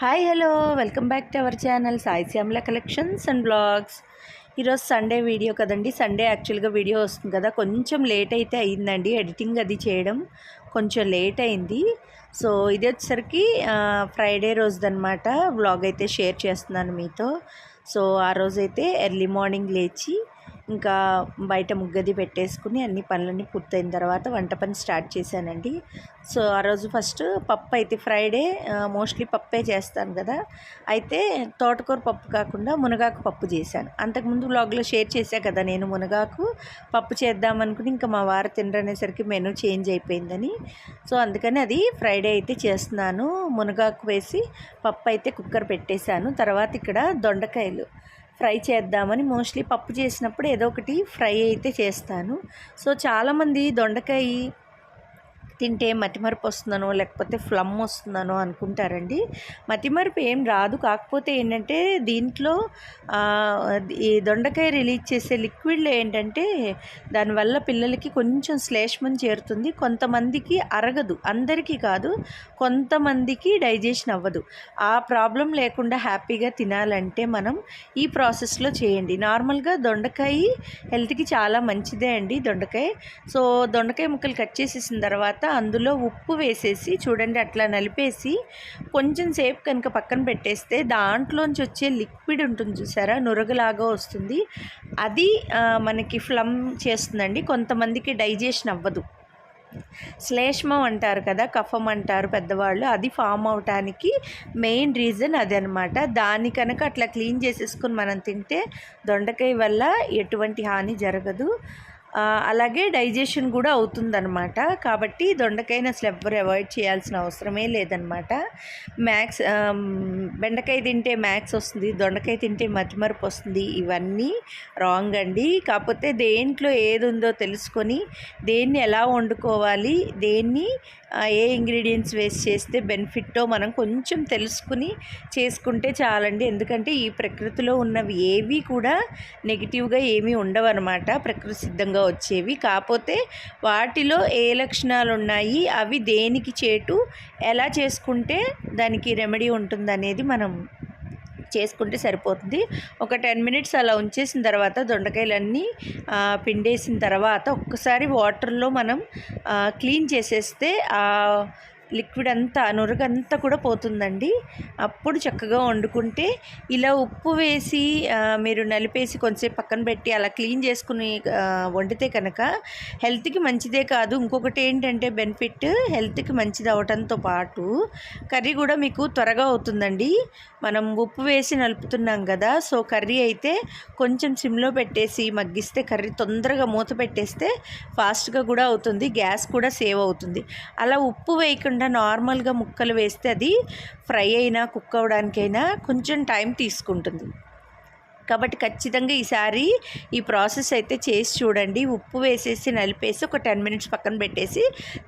Hi hello. Welcome back to our channel Sai Shyamala collections and blogs. ఈరోజు Sunday video కదండి. Sunday యాక్చువల్గా video వస్తుంది కదా. కొంచెం లేట్ అయితే అయిందండి ఎడిటింగ్ అది చేయడం. కొంచెం లేట్ అయింది. సో ఇది వచ్చేసరికి ఫ్రైడే రోజుదనమాట వ్లాగ్ అయితే షేర్ చేస్తున్నాను మీతో. సో ఆ రోజైతే ఎర్లీ మార్నింగ్ లేచి ఇంకా బయట ముగ్గది పెట్టేసుకుని అన్ని పనులన్నీ పూర్తయిన తర్వాత వంట పని స్టార్ట్ చేశానండి. సో ఆ రోజు ఫస్ట్ పప్పు అయితే ఫ్రైడే మోస్ట్లీ పప్పే చేస్తాను కదా. అయితే తోటకూర పప్పు కాకుండా మునగాకు పప్పు చేశాను. అంతకుముందు వ్లాగ్లో షేర్ చేశా కదా నేను మునగాకు పప్పు చేద్దామనుకుని ఇంకా మా వారు తినరనేసరికి మెనూ చేంజ్ అయిపోయిందని. సో అందుకని అది ఫ్రైడే అయితే చేస్తున్నాను. మునగాకు వేసి పప్పు అయితే కుక్కర్ పెట్టేశాను. తర్వాత ఇక్కడ దొండకాయలు. ఫ్రై చేద్దామని మోస్ట్లీ పప్పు చేసినప్పుడు ఏదో ఒకటి ఫ్రై అయితే చేస్తాను. సో చాలామంది దొండకాయ తింటే మతిమరుపు వస్తుందనో లేకపోతే ఫ్లమ్ వస్తుందనో అనుకుంటారండి. మతిమరుపు ఏం రాదు. కాకపోతే ఏంటంటే దీంట్లో ఈ దొండకాయ రిలీజ్ చేసే లిక్విడ్లో ఏంటంటే దానివల్ల పిల్లలకి కొంచెం శ్లేష్మం చేరుతుంది. కొంతమందికి అరగదు. అందరికీ కాదు కొంతమందికి డైజెషన్ అవ్వదు. ఆ ప్రాబ్లం లేకుండా హ్యాపీగా తినాలంటే మనం ఈ ప్రాసెస్లో చేయండి. నార్మల్గా దొండకాయ హెల్త్కి చాలా మంచిదే అండి దొండకాయ. సో దొండకాయ ముక్కలు కట్ చేసేసిన తర్వాత అందులో ఉప్పు వేసేసి చూడండి అట్లా నలిపేసి కొంచెం సేపు కనుక పక్కన పెట్టేస్తే దాంట్లోంచి వచ్చే లిక్విడ్ ఉంటుంది చూసారా నురగలాగా వస్తుంది. అది మనకి ఫ్లమ్ చేస్తుందండి కొంతమందికి డైజెషన్ అవ్వదు. శ్లేష్మం అంటారు కదా కఫం అంటారు పెద్దవాళ్ళు అది ఫామ్ అవటానికి మెయిన్ రీజన్ అది అనమాట దాని కనుక అట్లా క్లీన్ చేసేసుకుని మనం తింటే దొండకాయ వల్ల ఎటువంటి హాని జరగదు. అలాగే డైజెషన్ కూడా అవుతుందన్నమాట. కాబట్టి దొండకాయని అసలు ఎవ్వరు అవాయిడ్ చేయాల్సిన అవసరమే లేదనమాట మ్యాక్స్ బెండకాయ తింటే మ్యాక్స్ వస్తుంది దొండకాయ తింటే మతిమరుపు వస్తుంది ఇవన్నీ రాంగ్ అండి. కాకపోతే దేంట్లో ఏది ఉందో తెలుసుకొని దేన్ని ఎలా వండుకోవాలి దేన్ని ఏ ఇంగ్రీడియంట్స్ వేస్ట్ చేస్తే బెనిఫిట్టో మనం కొంచెం తెలుసుకుని చేసుకుంటే చాలండి. ఎందుకంటే ఈ ప్రకృతిలో ఉన్నవి ఏవి కూడా నెగిటివ్గా ఏమీ ఉండవన్నమాట. ప్రకృతి సిద్ధంగా వచ్చేవి. కాకపోతే వాటిలో ఏ లక్షణాలు ఉన్నాయి అవి దేనికి చేటు ఎలా చేసుకుంటే దానికి రెమెడీ ఉంటుందనేది మనం చేసుకుంటే సరిపోతుంది. ఒక టెన్ మినిట్స్ అలా ఉంచేసిన తర్వాత దొండకాయలన్నీ పిండేసిన తర్వాత ఒక్కసారి వాటర్లో మనం క్లీన్ చేసేస్తే లిక్విడ్ అంతా నురగంతా కూడా పోతుందండి. అప్పుడు చక్కగా వండుకుంటే ఇలా ఉప్పు వేసి మీరు నలిపేసి కొంచెంసేపు పక్కన పెట్టి అలా క్లీన్ చేసుకుని వండితే కనుక హెల్త్కి మంచిదే కాదు. ఇంకొకటి ఏంటంటే బెనిఫిట్ హెల్త్కి మంచిది అవటంతో పాటు కర్రీ కూడా మీకు త్వరగా అవుతుందండి. మనం ఉప్పు వేసి నలుపుతున్నాం కదా సో కర్రీ అయితే కొంచెం సిమ్లో పెట్టేసి మగ్గిస్తే కర్రీ తొందరగా మూత పెట్టేస్తే ఫాస్ట్గా కూడా అవుతుంది గ్యాస్ కూడా సేవ్ అవుతుంది. అలా ఉప్పు వేయకుండా నార్మల్గా ముక్కలు వేస్తే అది ఫ్రై అయినా కుక్ అవ్వడానికైనా కొంచెం టైం తీసుకుంటుంది. కాబట్టి ఖచ్చితంగా ఈసారి ఈ ప్రాసెస్ అయితే చేసి చూడండి. ఉప్పు వేసేసి నలిపేసి ఒక టెన్ మినిట్స్ పక్కన పెట్టేసి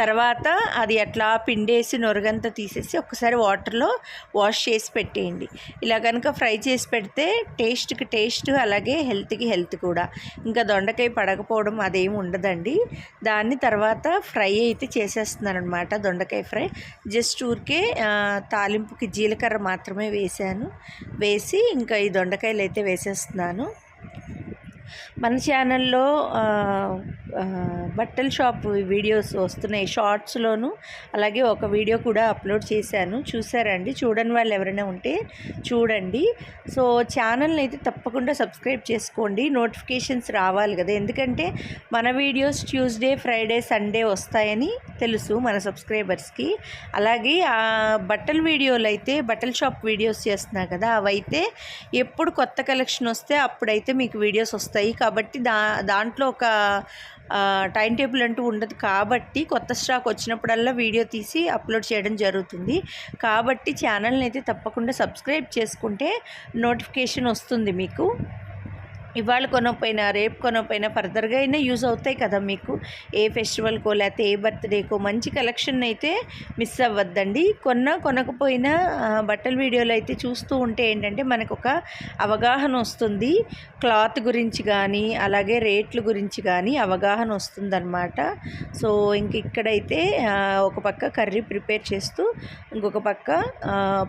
తర్వాత అది అట్లా పిండేసి నొరగంతా తీసేసి ఒకసారి వాటర్లో వాష్ చేసి పెట్టేయండి. ఇలా కనుక ఫ్రై చేసి పెడితే టేస్ట్కి టేస్ట్ అలాగే హెల్త్కి హెల్త్ కూడా. ఇంకా దొండకాయ పడకపోవడం అదేమి ఉండదండి. దాన్ని తర్వాత ఫ్రై అయితే చేసేస్తున్నాను అనమాట దొండకాయ ఫ్రై. జస్ట్ ఊరికే తాలింపుకి జీలకర్ర మాత్రమే వేసాను. వేసి ఇంకా ఈ దొండకాయలు అయితే వేసి రాసేస్తున్నాను మన ఛానల్లో బట్టల షాప్ వీడియోస్ వస్తున్నాయి షార్ట్స్లోను. అలాగే ఒక వీడియో కూడా అప్లోడ్ చేశాను. చూసారండి చూడని వాళ్ళు ఎవరైనా ఉంటే చూడండి. సో ఛానల్ని అయితే తప్పకుండా సబ్స్క్రైబ్ చేసుకోండి. నోటిఫికేషన్స్ రావాలి కదా. ఎందుకంటే మన వీడియోస్ ట్యూస్డే ఫ్రైడే సండే వస్తాయని తెలుసు మన సబ్స్క్రైబర్స్కి. అలాగే ఆ బట్టల వీడియోలు అయితే బట్టల షాప్ వీడియోస్ చేస్తున్నా కదా అవైతే ఎప్పుడు కొత్త కలెక్షన్ వస్తే అప్పుడైతే మీకు వీడియోస్ వస్తాయి. కాబట్టి దా దాంట్లో ఒక టైం టేబుల్ అంటూ ఉండదు. కాబట్టి కొత్త స్టాక్ వచ్చినప్పుడల్లా వీడియో తీసి అప్లోడ్ చేయడం జరుగుతుంది. కాబట్టి ఛానల్ని అయితే తప్పకుండా సబ్స్క్రైబ్ చేసుకుంటే నోటిఫికేషన్ వస్తుంది మీకు. ఇవాళ కొనకపోయినా రేపు కొనకపోయినా ఫర్దర్గా అయినా యూజ్ అవుతాయి కదా మీకు. ఏ ఫెస్టివల్కో లేకపోతే ఏ బర్త్డేకో మంచి కలెక్షన్ అయితే మిస్ అవ్వద్దండి. కొన్నా కొనకపోయినా బట్టల వీడియోలు అయితే చూస్తూ ఉంటే ఏంటంటే మనకు ఒక అవగాహన వస్తుంది. క్లాత్ గురించి కానీ అలాగే రేట్ల గురించి కానీ అవగాహన వస్తుందన్నమాట. సో ఇంక ఇక్కడైతే ఒక పక్క కర్రీ ప్రిపేర్ చేస్తూ ఇంకొక పక్క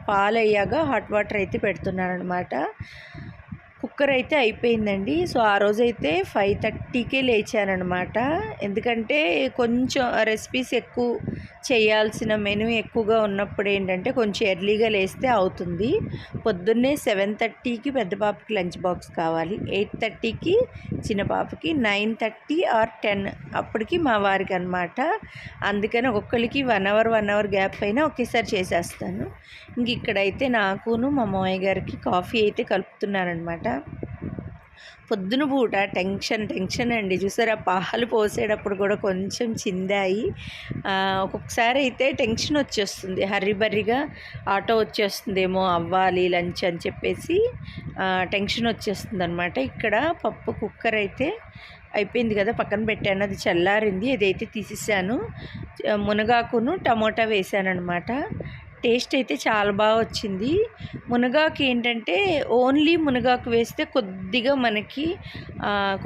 పాలయ్యాక పాలు అయ్యాక హాట్ వాటర్ అయితే పెడుతున్నాను అనమాట కుక్కర్ అయితే అయిపోయిందండి. సో ఆ రోజైతే ఫైవ్ థర్టీకే లేచానమాట ఎందుకంటే కొంచెం రెసిపీస్ ఎక్కువ చేయాల్సిన మెనూ ఎక్కువగా ఉన్నప్పుడు ఏంటంటే కొంచెం ఎర్లీగా లేస్తే అవుతుంది. పొద్దున్నే సెవెన్ థర్టీకి పెద్ద పాపకి లంచ్ బాక్స్ కావాలి. ఎయిట్ థర్టీకి చిన్న పాపకి నైన్ థర్టీ ఆర్ టెన్ అప్పటికి మా వారికి అనమాట అందుకని ఒక్కొక్కరికి one hour one hour gap అయినా ఒకేసారి చేసేస్తాను. ఇంక ఇక్కడైతే నాకును మా మామయ్య గారికి కాఫీ అయితే కలుపుతున్నానమాట పొద్దున పూట టెన్షన్ టెన్షన్ అండి. చూసారా పాలు పోసేటప్పుడు కూడా కొంచెం చిందాయి. ఒక్కొక్కసారి అయితే టెన్షన్ వచ్చేస్తుంది. హర్రిబర్రిగా ఆటో వచ్చేస్తుందేమో అవ్వాలి లంచ్ అని చెప్పేసి టెన్షన్ వచ్చేస్తుంది అనమాట ఇక్కడ పప్పు కుక్కర్ అయితే అయిపోయింది కదా పక్కన పెట్టాను. అది చల్లారింది. ఇదైతే తీసేసాను. మునగాకును టమోటా వేసాను అనమాట టేస్ట్ అయితే చాలా బాగా వచ్చింది. మునగాకు ఏంటంటే ఓన్లీ మునగాకు వేస్తే కొద్దిగా మనకి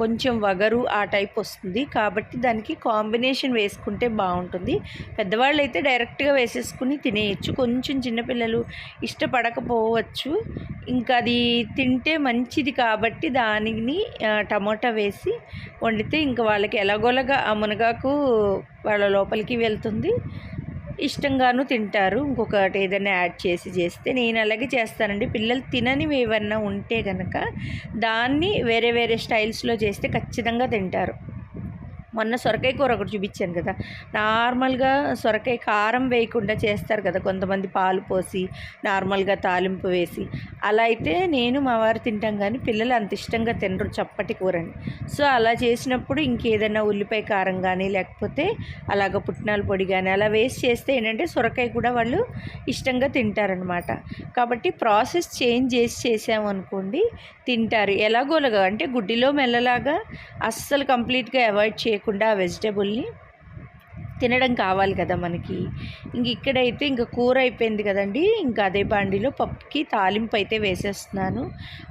కొంచెం వగరు ఆ టైప్ వస్తుంది. కాబట్టి దానికి కాంబినేషన్ వేసుకుంటే బాగుంటుంది. పెద్దవాళ్ళు అయితే డైరెక్ట్గా వేసేసుకుని తినేయచ్చు. కొంచెం చిన్నపిల్లలు ఇష్టపడకపోవచ్చు. ఇంకా అది తింటే మంచిది కాబట్టి దానిని టమోటా వేసి వండితే ఇంకా వాళ్ళకి ఎలాగోలాగా ఆ మునగాకు వాళ్ళ లోపలికి వెళ్తుంది. ఇష్టంగాను తింటారు. ఇంకొకటి ఏదైనా యాడ్ చేసి చేస్తే నేను అలాగే చేస్తానండి. పిల్లలు తిననివి ఏమన్నా ఉంటే కనుక దాన్ని వేరే వేరే స్టైల్స్లో చేస్తే ఖచ్చితంగా తింటారు. మొన్న సొరకాయ కూర ఒకటి చూపించాను కదా. నార్మల్గా సొరకాయ కారం వేయకుండా చేస్తారు కదా కొంతమంది పాలు పోసి నార్మల్గా తాలింపు వేసి. అలా అయితే నేను మా వారు తింటాం కానీ పిల్లలు అంత ఇష్టంగా తినరు చప్పటి కూరని. సో అలా చేసినప్పుడు ఇంకేదైనా ఉల్లిపాయ కారం కానీ లేకపోతే అలాగ పుట్నాల పొడి కానీ అలా వేసి చేస్తే ఏంటంటే సొరకాయ కూడా వాళ్ళు ఇష్టంగా తింటారనమాట. కాబట్టి ప్రాసెస్ చేంజ్ చేసి చేసామనుకోండి తింటారు. ఎలాగోలాగా అంటే గుడ్డిలో మెల్లలాగా అస్సలు కంప్లీట్గా అవాయిడ్ చేయ లేకుండా వెజిటేబుల్ని తినడం కావాలి కదా మనకి. ఇంక ఇక్కడైతే ఇంకా కూర అయిపోయింది కదండి. ఇంకా అదే బాండిలో పప్పుకి తాలింపు అయితే వేసేస్తున్నాను.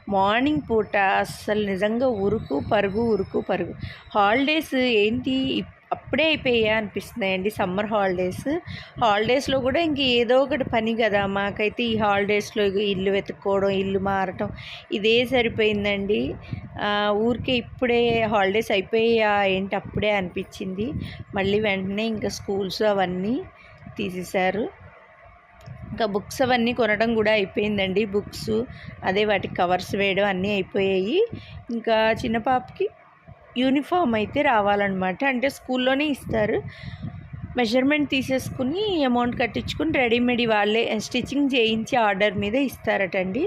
మార్నింగ్ పూట అస్సలు నిజంగా ఉరుకు పరుగు ఉరుకు పరుగు. హాలిడేస్ ఏంటి? అప్పుడే అయిపోయా అనిపిస్తున్నాయండి సమ్మర్ హాలిడేస్. హాలిడేస్లో కూడా ఇంక ఏదో ఒకటి పని కదా మాకైతే ఈ హాలిడేస్లో ఇల్లు వెతుక్కోవడం ఇల్లు మారటం ఇదే సరిపోయిందండి. ఊరికే ఇప్పుడే హాలిడేస్ అయిపోయా ఏంటి అప్పుడే అనిపించింది. మళ్ళీ వెంటనే ఇంకా స్కూల్స్ అవన్నీ తీసేశారు. ఇంకా బుక్స్ అవన్నీ కొనడం కూడా అయిపోయిందండి బుక్స్ అదే వాటికి కవర్స్ వేయడం అన్నీ అయిపోయాయి. ఇంకా చిన్న పాపకి యూనిఫామ్ అయితే రావాలన్నమాట. అంటే స్కూల్లోనే ఇస్తారు. మెజర్మెంట్ తీసేసుకుని అమౌంట్ కట్టించుకుని రెడీమేడ్ వాళ్ళే స్టిచ్చింగ్ చేయించి ఆర్డర్ మీద ఇస్తారటండి.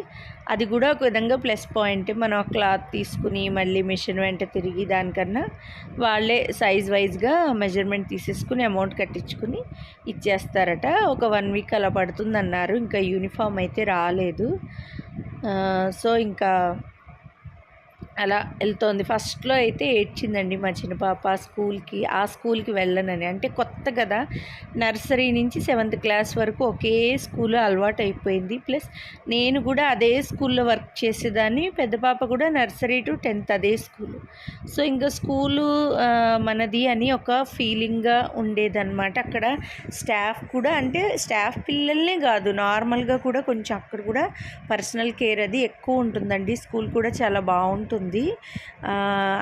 అది కూడా ఒక విధంగా ప్లస్ పాయింట్. మనం క్లాత్ తీసుకుని మళ్ళీ మిషన్ వెంట తిరిగి దానికన్నా వాళ్ళే సైజ్ వైజ్గా మెజర్మెంట్ తీసేసుకుని అమౌంట్ కట్టించుకుని ఇచ్చేస్తారట. ఒక వన్ వీక్ అలా పడుతుంది అన్నారు ఇంకా యూనిఫామ్ అయితే రాలేదు. సో ఇంకా అలా వెళ్తోంది. ఫస్ట్లో అయితే ఏడ్చిందండి మా చిన్న పాప స్కూల్కి ఆ స్కూల్కి వెళ్ళనని. అంటే కొత్త కదా నర్సరీ నుంచి సెవెంత్ క్లాస్ వరకు ఒకే స్కూల్ అలవాటు అయిపోయింది ప్లస్ నేను కూడా అదే స్కూల్లో వర్క్ చేసేదాన్ని పెద్ద పాప కూడా నర్సరీ టు టెన్త్ అదే స్కూల్. సో ఇంకా స్కూలు మనది అని ఒక ఫీలింగ్గా ఉండేదన్నమాట. అక్కడ స్టాఫ్ కూడా అంటే స్టాఫ్ పిల్లల్నే కాదు నార్మల్గా కూడా కొంచెం అక్కడ కూడా పర్సనల్ కేర్ అది ఎక్కువ ఉంటుందండి. స్కూల్ కూడా చాలా బాగుంటుంది. ఉంది.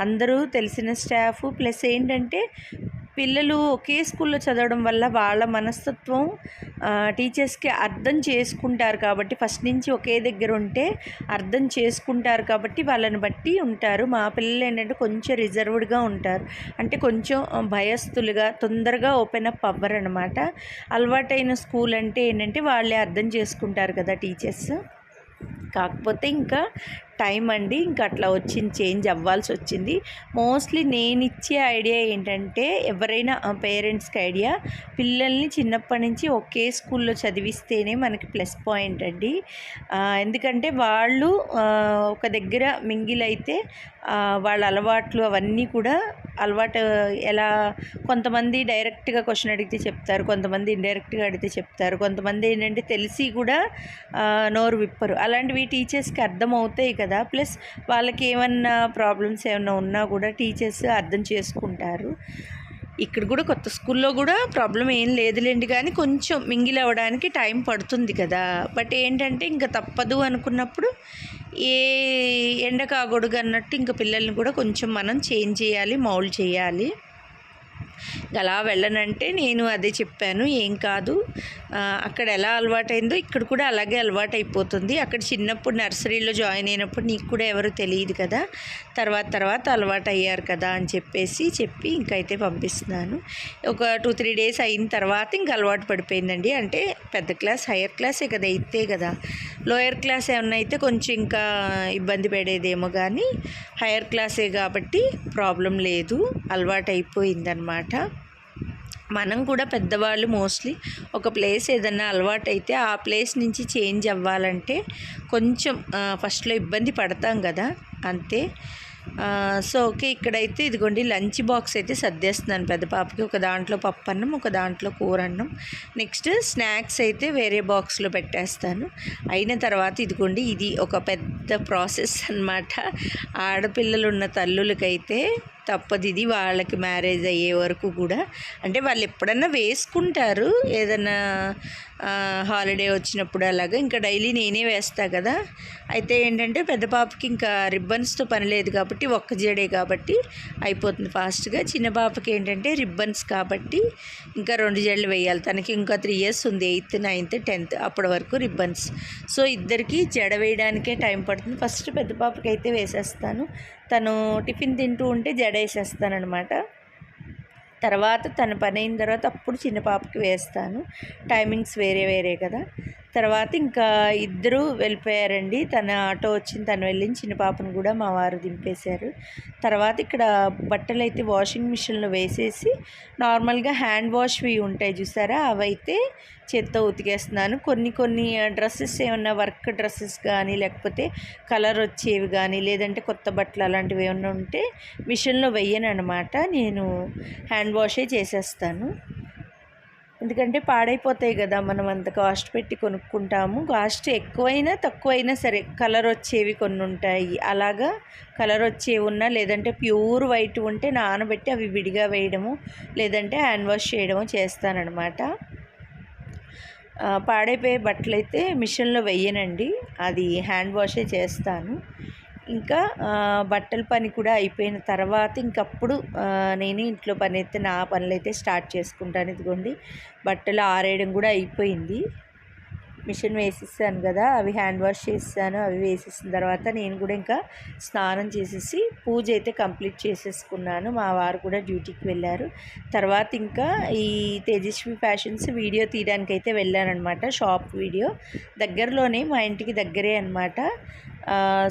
అందరూ తెలిసిన స్టాఫ్. ప్లస్ ఏంటంటే పిల్లలు ఒకే స్కూల్లో చదవడం వల్ల వాళ్ళ మనస్తత్వం టీచర్స్కి అర్థం చేసుకుంటారు కాబట్టి ఫస్ట్ నుంచి ఒకే దగ్గర ఉంటే అర్థం చేసుకుంటారు కాబట్టి వాళ్ళని బట్టి ఉంటారు. మా పిల్లలు ఏంటంటే కొంచెం రిజర్వ్డ్గా ఉంటారు. అంటే కొంచెం భయస్థులుగా తొందరగా ఓపెన్ అప్ అవ్వరు అనమాట అలవాటైన స్కూల్ అంటే ఏంటంటే వాళ్ళే అర్థం చేసుకుంటారు కదా టీచర్స్. కాకపోతే ఇంకా టైం అండి. ఇంకా అట్లా వచ్చింది చేంజ్ అవ్వాల్సి వచ్చింది. మోస్ట్లీ నేను ఇచ్చే ఐడియా ఏంటంటే ఎవరైనా పేరెంట్స్కి ఐడియా పిల్లల్ని చిన్నప్పటి నుంచి ఒకే స్కూల్లో చదివిస్తేనే మనకి ప్లస్ పాయింట్ అండి. ఎందుకంటే వాళ్ళు ఒక దగ్గర మింగిల్ అయితే వాళ్ళ అలవాట్లు అవన్నీ కూడా అలవాటు ఎలా కొంతమంది డైరెక్ట్గా క్వశ్చన్ అడిగితే చెప్తారు కొంతమంది ఇండైరెక్ట్గా అడిగితే చెప్తారు కొంతమంది ఏంటంటే తెలిసి కూడా నోరు విప్పరు. అలాంటివి టీచర్స్కి అర్థం అవుతాయి కదా. ప్లస్ వాళ్ళకి ఏమన్నా ప్రాబ్లమ్స్ ఏమైనా ఉన్నా కూడా టీచర్స్ అర్థం చేసుకుంటారు. ఇక్కడ కూడా కొత్త స్కూల్లో కూడా ప్రాబ్లం ఏం లేదులేండి కానీ కొంచెం మింగిల్ అవ్వడానికి టైం పడుతుంది కదా. బట్ ఏంటంటే ఇంకా తప్పదు అనుకున్నప్పుడు ఏ ఎండ కాకూడదు అన్నట్టు ఇంకా పిల్లల్ని కూడా కొంచెం మనం చేంజ్ చేయాలి మౌల్డ్ చేయాలి. అలా వెళ్ళనంటే నేను అదే చెప్పాను ఏం కాదు. అక్కడ ఎలా అలవాటైందో ఇక్కడ కూడా అలాగే అలవాటు అయిపోతుంది అక్కడ చిన్నప్పుడు నర్సరీలో జాయిన్ అయినప్పుడు నీకు కూడా ఎవరు తెలియదు కదా. తర్వాత తర్వాత అలవాటు అయ్యారు కదా అని చెప్పేసి చెప్పి ఇంకైతే పంపిస్తున్నాను. ఒక టూ త్రీ డేస్ అయిన తర్వాత ఇంకా అలవాటు పడిపోయిందండి. అంటే పెద్ద క్లాస్ హయ్యర్ క్లాసే కదా అయితే కదా. లోయర్ క్లాస్ ఏమన్నా అయితే కొంచెం ఇంకా ఇబ్బంది పడేదేమో కానీ హయ్యర్ క్లాసే కాబట్టి ప్రాబ్లం లేదు. అలవాటు అయిపోయిందనమాట మనం కూడా పెద్దవాళ్ళు మోస్ట్లీ ఒక ప్లేస్ ఏదన్నా అలవాటైతే ఆ ప్లేస్ నుంచి చేంజ్ అవ్వాలంటే కొంచెం ఫస్ట్లో ఇబ్బంది పడతాం కదా అంతే. సో ఓకే ఇక్కడైతే ఇదిగోండి లంచ్ బాక్స్ అయితే సర్దేస్తున్నాను పెద్ద పాపకి. ఒక దాంట్లో పప్పు అన్నం ఒక దాంట్లో కూర అన్నం నెక్స్ట్ స్నాక్స్ అయితే వేరే బాక్స్లో పెట్టేస్తాను. అయిన తర్వాత ఇదిగోండి ఇది ఒక పెద్ద ప్రాసెస్ అన్నమాట ఆడపిల్లలు ఉన్న తల్లులకైతే తప్పదు. ఇది వాళ్ళకి మ్యారేజ్ అయ్యే వరకు కూడా. అంటే వాళ్ళు ఎప్పుడన్నా వేసుకుంటారు. ఏదన్నా హాలిడే వచ్చినప్పుడు అలాగా. ఇంకా డైలీ నేనే వేస్తా కదా. అయితే ఏంటంటే పెద్ద పాపకి ఇంకా రిబ్బన్స్తో పని లేదు కాబట్టి ఒక్క జడే కాబట్టి అయిపోతుంది ఫాస్ట్గా. చిన్న పాపకి ఏంటంటే రిబ్బన్స్ కాబట్టి ఇంకా రెండు జడలు వేయాలి. తనకి ఇంకా త్రీ ఇయర్స్ ఉంది. ఎయిత్ నైన్త్ టెన్త్ అప్పటి వరకు రిబ్బన్స్. సో ఇద్దరికి జడ వేయడానికే టైం పడుతుంది. ఫస్ట్ పెద్ద పాపకి అయితే వేసేస్తాను. తను టిఫిన్ తింటూ ఉంటే జడేసేస్తానమాట తర్వాత తన పని అయిన తర్వాత అప్పుడు చిన్న పాపకి వేస్తాను. టైమింగ్స్ వేరే వేరే కదా. తర్వాత ఇంకా ఇద్దరు వెళ్ళిపోయారండి. తన ఆటో వచ్చింది తను వెళ్ళింది. చిన్న పాపను కూడా మా వారు దింపేశారు. తర్వాత ఇక్కడ బట్టలు అయితే వాషింగ్ మిషన్లో వేసేసి నార్మల్గా హ్యాండ్ వాష్వి ఉంటాయి చూసారా? అవైతే చేత్తో ఉతికేస్తున్నాను. కొన్ని కొన్ని డ్రెస్సెస్ ఏమన్నా వర్క్ డ్రెస్సెస్ కానీ లేకపోతే కలర్ వచ్చేవి కానీ లేదంటే కొత్త బట్టలు అలాంటివి ఏమన్నా ఉంటే మిషన్లో వెయ్యను అనమాట నేను హ్యాండ్ వాషే చేసేస్తాను. ఎందుకంటే పాడైపోతాయి కదా మనం అంత కాస్ట్ పెట్టి కొనుక్కుంటాము. కాస్ట్ ఎక్కువైనా తక్కువైనా సరే కలర్ వచ్చేవి కొన్ని ఉంటాయి. అలాగా కలర్ వచ్చేవి ఉన్నా లేదంటే ప్యూర్ వైట్ ఉంటే నానబెట్టి అవి విడిగా వేయడము లేదంటే హ్యాండ్ వాష్ చేయడము చేస్తానన్నమాట. పాడైపోయే బట్టలు అయితే మిషన్లో వెయ్యనండి. అది హ్యాండ్ వాషే చేస్తాను. ఇంకా బట్టల పని కూడా అయిపోయిన తర్వాత ఇంకప్పుడు నేను ఇంట్లో పని అయితే నా పనులు అయితే స్టార్ట్ చేసుకుంటాను ఇదిగోండి. బట్టలు ఆరేయడం కూడా అయిపోయింది. మిషన్ వేసేసాను కదా అవి హ్యాండ్ వాష్ చేసాను అవి వేసేసిన తర్వాత నేను కూడా ఇంకా స్నానం చేసేసి పూజ అయితే కంప్లీట్ చేసేసుకున్నాను. మా వారు కూడా డ్యూటీకి వెళ్ళారు. తర్వాత ఇంకా ఈ తేజస్వి ఫ్యాషన్స్ వీడియో తీయడానికి అయితే వెళ్ళానమాట షాప్ వీడియో. దగ్గరలోనే మా ఇంటికి దగ్గరే అనమాట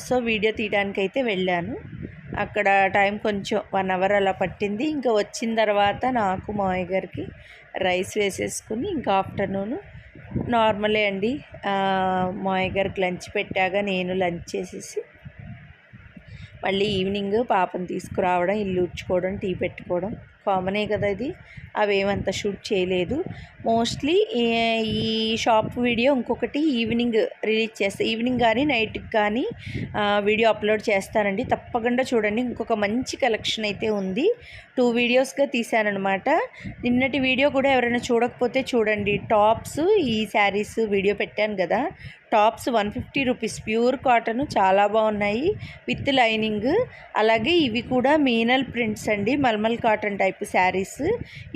సో వీడియో తీయడానికి అయితే వెళ్ళాను. అక్కడ టైం కొంచెం వన్ అవర్ అలా పట్టింది. ఇంకా వచ్చిన తర్వాత నాకు మామయ్య గారికి రైస్ వేసేసుకుని ఇంకా ఆఫ్టర్నూన్ నార్మలే అండి. మా మామయ్య గారికి లంచ్ పెట్టాక నేను లంచ్ చేసేసి మళ్ళీ ఈవినింగ్ పాపను తీసుకురావడం ఇల్లు ఉడ్చుకోవడం టీ పెట్టుకోవడం కామనే కదా ఇది. అవేమంత షూట్ చేయలేదు. మోస్ట్లీ ఈ షాప్ వీడియో ఇంకొకటి ఈవినింగ్ రిలీజ్ చేస్తా ఈవినింగ్ కానీ నైట్కి కానీ వీడియో అప్లోడ్ చేస్తానండి. తప్పకుండా చూడండి. ఇంకొక మంచి కలెక్షన్ అయితే ఉంది. టూ వీడియోస్గా తీసానమాట నిన్నటి వీడియో కూడా ఎవరైనా చూడకపోతే చూడండి. టాప్స్ ఈ శారీస్ వీడియో పెట్టాను కదా. Tops one fifty rupees. Pure cotton చాలా బాగున్నాయి. With lining. అలాగే ఇవి కూడా మీనల్ ప్రింట్స్ అండి. Mulmul cotton type saris.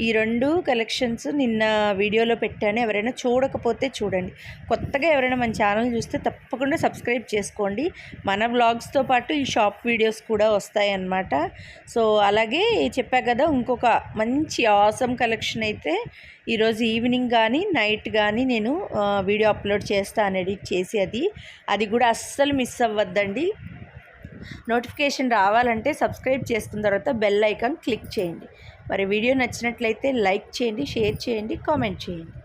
ఈ రెండు కలెక్షన్స్ నిన్న వీడియోలో పెట్టాను. ఎవరైనా చూడకపోతే చూడండి. కొత్తగా ఎవరైనా మన ఛానల్ చూస్తే తప్పకుండా సబ్స్క్రైబ్ చేసుకోండి. మన బ్లాగ్స్తో పాటు ఈ షాప్ వీడియోస్ కూడా వస్తాయన్నమాట. సో అలాగే చెప్పా కదా ఇంకొక మంచి ఆసమ్ కలెక్షన్ అయితే ఈరోజు ఈవినింగ్ కానీ నైట్ కానీ నేను వీడియో అప్లోడ్ చేస్తాను ఎడిట్ చేసి అది. అది కూడా అస్సలు మిస్ అవ్వద్దండి. నోటిఫికేషన్ రావాలంటే సబ్స్క్రైబ్ చేసుకున్న తర్వాత బెల్ ఐకాన్ క్లిక్ చేయండి. మరి వీడియో నచ్చినట్లయితే లైక్ చేయండి షేర్ చేయండి కామెంట్ చేయండి.